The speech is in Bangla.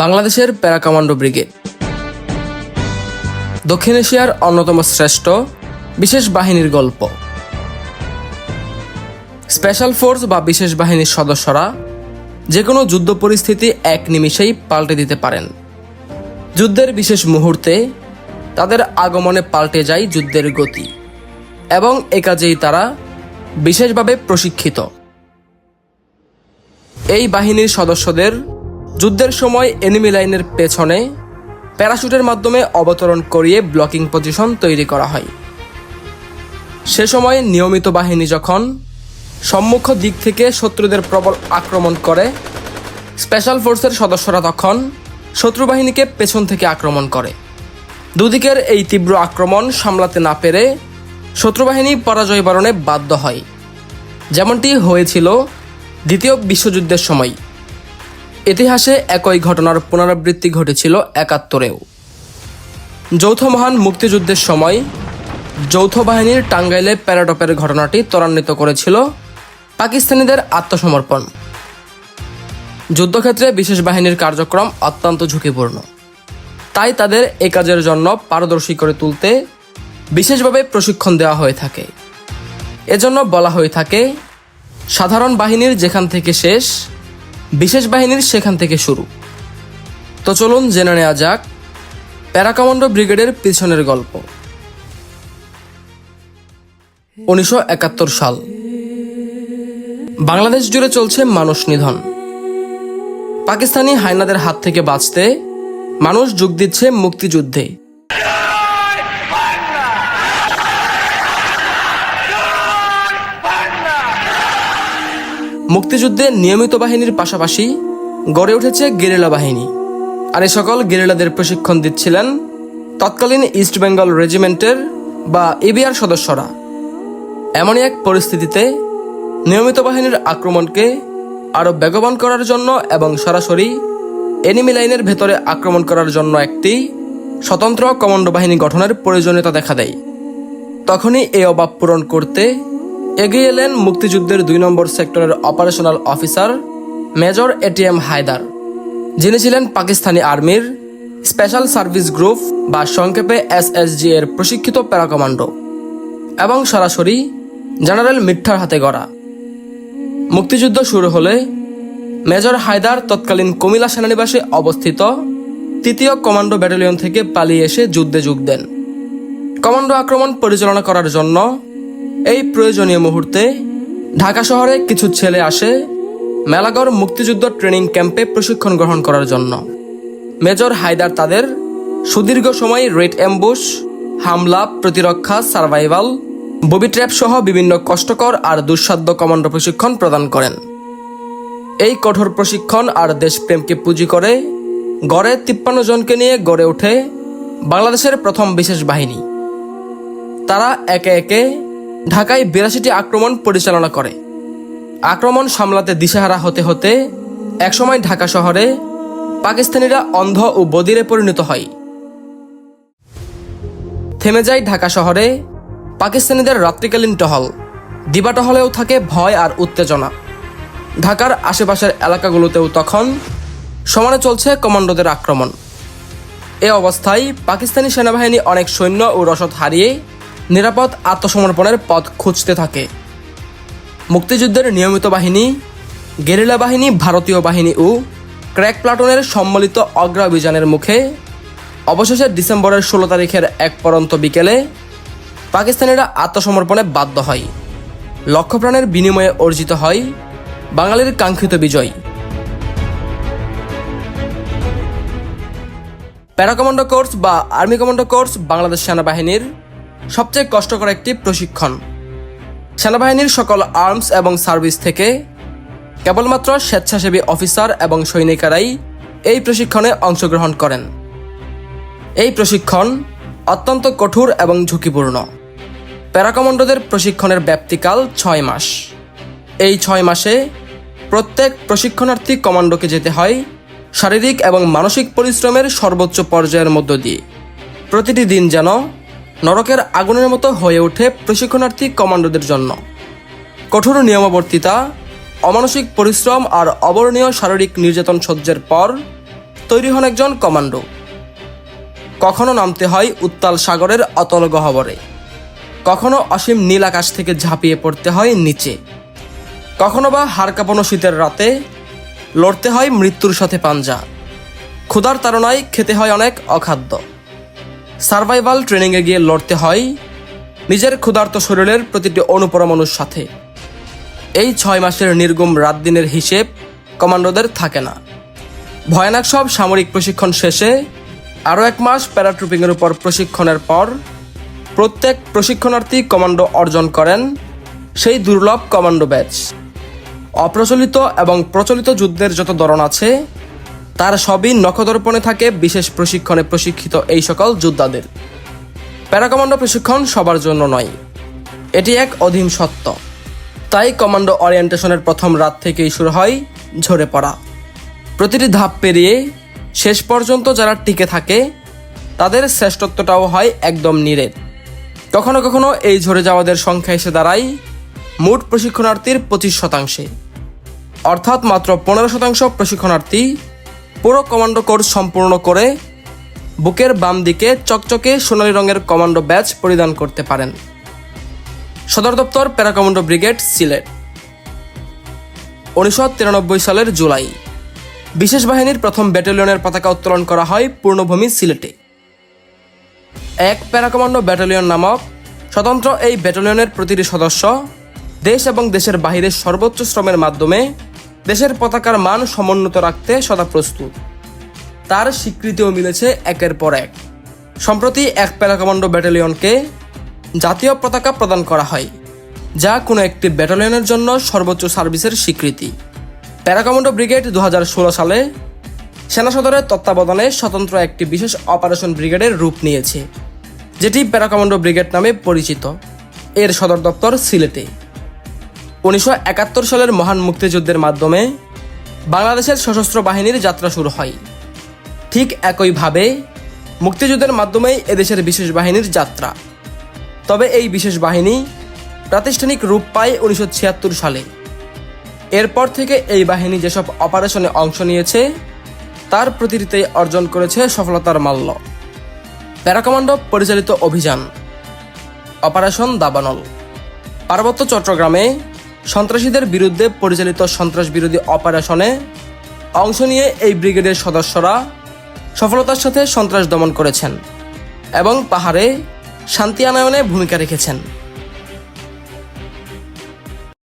বাংলাদেশের প্যারা কমান্ডো ব্রিগেড। দক্ষিণ এশিয়ার অন্যতম শ্রেষ্ঠ, বিশেষ বাহিনীর গল্প। স্পেশাল ফোর্স বা বিশেষ বাহিনীর সদস্যরা যে কোনো যুদ্ধ পরিস্থিতি এক নিমিষেই পাল্টে দিতে পারেন। যুদ্ধের বিশেষ মুহূর্তে তাদের আগমনে পাল্টে যায় যুদ্ধের গতি এবং এ কাজেই তারা বিশেষভাবে প্রশিক্ষিত। এই বাহিনীর সদস্যদের যুদ্ধের সময় এনিমি লাইনের পেছনে প্যারাশুটের মাধ্যমে অবতরণ করিয়ে ব্লকিং পজিশন তৈরি করা হয়। সে সময় নিয়মিত বাহিনী যখন সম্মুখ দিক থেকে শত্রুদের প্রবল আক্রমণ করে স্পেশাল ফোর্সের সদস্যরা তখন শত্রু বাহিনীকে পেছন থেকে আক্রমণ করে। দুদিকের এই তীব্র আক্রমণ সামলাতে না পেরে শত্রু বাহিনী পরাজয় বরণে বাধ্য হয়। যেমনটি হয়েছিল দ্বিতীয় বিশ্বযুদ্ধের সময়। ইতিহাসে একই ঘটনার পুনরাবৃত্তি ঘটেছিল একাত্তরেও। যৌথ মহান মুক্তিযুদ্ধের সময় যৌথ বাহিনীর টাঙ্গাইলে প্যারাডপের ঘটনাটি ত্বরান্বিত করেছিল পাকিস্তানিদের আত্মসমর্পণ। যুদ্ধক্ষেত্রে বিশেষ বাহিনীর কার্যক্রম অত্যন্ত ঝুঁকিপূর্ণ। তাই তাদের এ কাজের জন্য পারদর্শী করে তুলতে বিশেষভাবে প্রশিক্ষণ দেওয়া হয়ে থাকে। এজন্য বলা হয়ে থাকে, সাধারণ বাহিনীর যেখান থেকে শেষ বিশেষ বাহিনীর সেখান থেকে শুরু। তো চলুন জেনে নেওয়া যাক প্যারাকমান্ডো ব্রিগেডের পিছনের গল্প। উনিশশো একাত্তর সাল। বাংলাদেশ জুড়ে চলছে মানুষ নিধন। পাকিস্তানি হায়নাদের হাত থেকে বাঁচতে মানুষ যোগ দিচ্ছে মুক্তিযুদ্ধে। মুক্তিযুদ্ধে নিয়মিত বাহিনীর পাশাপাশি গড়ে উঠেছে গেরিলা বাহিনী। আর এ সকল গেরিলাদের প্রশিক্ষণ দিচ্ছিলেন তৎকালীন ইস্ট বেঙ্গল রেজিমেন্টের বা এবিআর সদস্যরা। এমনই এক পরিস্থিতিতে নিয়মিত বাহিনীর আক্রমণকে আরও বেগবান করার জন্য এবং সরাসরি এনিমি লাইনের ভেতরে আক্রমণ করার জন্য একটি স্বতন্ত্র কমান্ডো বাহিনী গঠনের প্রয়োজনীয়তা দেখা দেয়। তখনই এই অভাব পূরণ করতে এগিয়ে এলেন মুক্তিযুদ্ধের দুই নম্বর সেক্টরের operational officer major ATM Haidar. যিনি ছিলেন পাকিস্তানি আর্মির স্পেশাল সার্ভিস গ্রুপ বা সংক্ষেপে এসএসজি এর প্রশিক্ষিত প্যারা কমান্ডো এবং সরাসরি জেনারেল মিঠার হাতে গড়া। মুক্তিযুদ্ধ শুরু হলে মেজর হায়দার তৎকালীন কুমিল্লা সেনানিবাসে অবস্থিত তৃতীয় কমান্ডো ব্যাটালিয়ন থেকে পালিয়ে এসে যুদ্ধে যোগ দেন। কমান্ডো আক্রমণ পরিচালনা করার জন্য এই প্রয়োজনীয় মুহূর্তে ঢাকা শহরে কিছু ছেলে আসে মেলাগড় মুক্তিযুদ্ধ ট্রেনিং ক্যাম্পে প্রশিক্ষণ গ্রহণ করার জন্য। মেজর হায়দার তাদের সুদীর্ঘ সময় রেড অ্যাম্বুশ, হামলা, প্রতিরক্ষা, সার্ভাইভাল, ববি ট্র্যাপ সহ বিভিন্ন কষ্টকর আর দুঃসাধ্য কমান্ডো প্রশিক্ষণ প্রদান করেন। এই কঠোর প্রশিক্ষণ আর দেশপ্রেমকে পুঁজি করে গড়ে তিপ্পান্ন জনকে নিয়ে গড়ে ওঠে বাংলাদেশের প্রথম বিশেষ বাহিনী। তারা একে একে ঢাকায় বিরাশিটি আক্রমণ পরিচালনা করে। আক্রমণ সামলাতে দিশেহারা হতে হতে একসময় ঢাকা শহরে পাকিস্তানিরা অন্ধ ও বদিরে পরিণত হয়। থেমে যায় ঢাকা শহরে পাকিস্তানিদের রাত্রিকালীন টহল। দিবা টহলেও থাকে ভয় আর উত্তেজনা। ঢাকার আশেপাশের এলাকাগুলোতেও তখন সমানে চলছে কমান্ডোদের আক্রমণ। এ অবস্থায় পাকিস্তানি সেনাবাহিনী অনেক সৈন্য ও রসদ হারিয়ে নিরাপদ আত্মসমর্পণের পথ খুঁজতে থাকে। মুক্তিযুদ্ধের নিয়মিত বাহিনী, গেরিলা বাহিনী, ভারতীয় বাহিনী ও ক্র্যাক প্লাটুনের সম্মিলিত অগ্রাভিযানের মুখে অবশেষে ডিসেম্বরের ষোলো তারিখের এক পরন্ত বিকেলে পাকিস্তানিরা আত্মসমর্পণে বাধ্য হয়। লক্ষ্য প্রাণের বিনিময়ে অর্জিত হয় বাঙালির কাঙ্ক্ষিত বিজয়। প্যারা কমান্ডো কোর্স বা আর্মি কমান্ডো কোর্স বাংলাদেশ সেনাবাহিনীর সবচেয়ে কষ্টকর একটি প্রশিক্ষণ। সেনাবাহিনীর সকল আর্মস এবং সার্ভিস থেকে কেবলমাত্র স্বেচ্ছাসেবী অফিসার এবং সৈনিকেরাই এই প্রশিক্ষণে অংশগ্রহণ করেন। এই প্রশিক্ষণ অত্যন্ত কঠোর এবং ঝুঁকিপূর্ণ। প্যারাকমান্ডোদের প্রশিক্ষণের ব্যাপ্তিকাল ছয় মাস। এই ছয় মাসে প্রত্যেক প্রশিক্ষণার্থী কমান্ডোকে যেতে হয় শারীরিক এবং মানসিক পরিশ্রমের সর্বোচ্চ পর্যায়ের মধ্য দিয়ে। প্রতিটি দিন যেন নরকের আগুনের মতো হয়ে ওঠে প্রশিক্ষণার্থী কমান্ডোদের জন্য। কঠোর নিয়মাবর্তিতা, অমানসিক পরিশ্রম আর অবর্ণীয় শারীরিক নির্যাতন সহ্যের পর তৈরি হন একজন কমান্ডো। কখনো নামতে হয় উত্তাল সাগরের অতল গহবরে। কখনো অসীম নীল আকাশ থেকে ঝাঁপিয়ে পড়তে হয় নিচে। কখনো বা হাড় কাঁপানো শীতের রাতে লড়তে হয় মৃত্যুর সাথে পাঞ্জা। ক্ষুধার তাড়নায় খেতে হয় অনেক অখাদ্য। সার্ভাইভাল ট্রেনিংয়ে গিয়ে লড়তে হয় নিজের ক্ষুধার্ত শরীরের প্রতিটি অনুপরমাণুর সাথে। এই ছয় মাসের নির্গুম রাত দিনের হিসেব কমান্ডোদের থাকে না। ভয়ানক সব সামরিক প্রশিক্ষণ শেষে আরও এক মাস প্যারাট্রুপিংয়ের উপর প্রশিক্ষণের পর প্রত্যেক প্রশিক্ষণার্থী কমান্ডো অর্জন করেন সেই দুর্লভ কমান্ডো ব্যাচ। অপ্রচলিত এবং প্রচলিত যুদ্ধের যত ধরন আছে তার সবই নখদর্পণে থাকে, বিশেষ প্রশিক্ষণে প্রশিক্ষিত এই সকল যোদ্ধাদের। প্যারাকমান্ডো প্রশিক্ষণ সবার জন্য নয়, এটি এক অধীন সত্য। তাই কমান্ডো অরিয়েন্টেশনের প্রথম রাত থেকেই শুরু হয় ঝরে পড়া। প্রতিটি ধাপ পেরিয়ে শেষ পর্যন্ত যারা টিকে থাকে, তাদের শ্রেষ্ঠত্বটাও হয় একদম নিরেট। কখনো কখনো এই ঝরে যাওয়াদের সংখ্যা এসে দাঁড়ায় মোট প্রশিক্ষণার্থীর পঁচিশ শতাংশে। অর্থাৎ মাত্র পনেরো শতাংশ প্রশিক্ষণার্থী পুরো কমান্ডো কোর্স সম্পূর্ণ করে বুকের বাম দিকে চকচকে সোনালী রঙের কমান্ডো ব্যাচ পরিধান করতে পারেন। সদর দপ্তর প্যারাকমান্ডো ব্রিগেড সিলেট। উনিশশো তিরানব্বই সালের জুলাই। বিশেষ বাহিনীর প্রথম ব্যাটালিয়নের পতাকা উত্তোলন করা হয় পূর্ণভূমি সিলেটে। এক প্যারাকমান্ডো ব্যাটালিয়ন নামক স্বতন্ত্র এই ব্যাটালিয়নের প্রতিটি সদস্য দেশ এবং দেশের বাহিরে সর্বোচ্চ শ্রমের মাধ্যমে দেশের পতাকার মান সমুন্নত রাখতে সদা প্রস্তুত। তার স্বীকৃতিও মিলেছে একের পর এক। সম্প্রতি এক প্যারাকমান্ডো ব্যাটালিয়নকে জাতীয় পতাকা প্রদান করা হয়, যা কোনো একটি ব্যাটালিয়নের জন্য সর্বোচ্চ সার্ভিসের স্বীকৃতি। প্যারাকমান্ডো ব্রিগেড দু হাজার ষোলো সালে সেনা সদরের তত্ত্বাবধানে স্বতন্ত্র একটি বিশেষ অপারেশন ব্রিগেডের রূপ নিয়েছে, যেটি প্যারাকমান্ডো ব্রিগেড নামে পরিচিত। এর সদর দপ্তর সিলেটে। উনিশশো একাত্তর সালের মহান মুক্তিযুদ্ধের মাধ্যমে বাংলাদেশের সশস্ত্র বাহিনীর যাত্রা শুরু হয়। ঠিক একইভাবে মুক্তিযুদ্ধের মাধ্যমেই এদেশের বিশেষ বাহিনীর যাত্রা। তবে এই বিশেষ বাহিনী প্রাতিষ্ঠানিক রূপ পায় উনিশশো ছিয়াত্তর সালে। এরপর থেকে এই বাহিনী যেসব অপারেশনে অংশ নিয়েছে, তার প্রতিটিতেই অর্জন করেছে সফলতার মাল্য। প্যারাকমান্ডো পরিচালিত অভিযান। অপারেশন দাবানল। পার্বত্য চট্টগ্রামে সন্ত্রাসীদের বিরুদ্ধে পরিচালিত সন্ত্রাস বিরোধী অপারেশনে অংশ নিয়ে এই ব্রিগেডের সদস্যরা সফলতার সাথে সন্ত্রাস দমন করেছেন এবং পাহাড়ে শান্তি আনয়নে ভূমিকা রেখেছেন।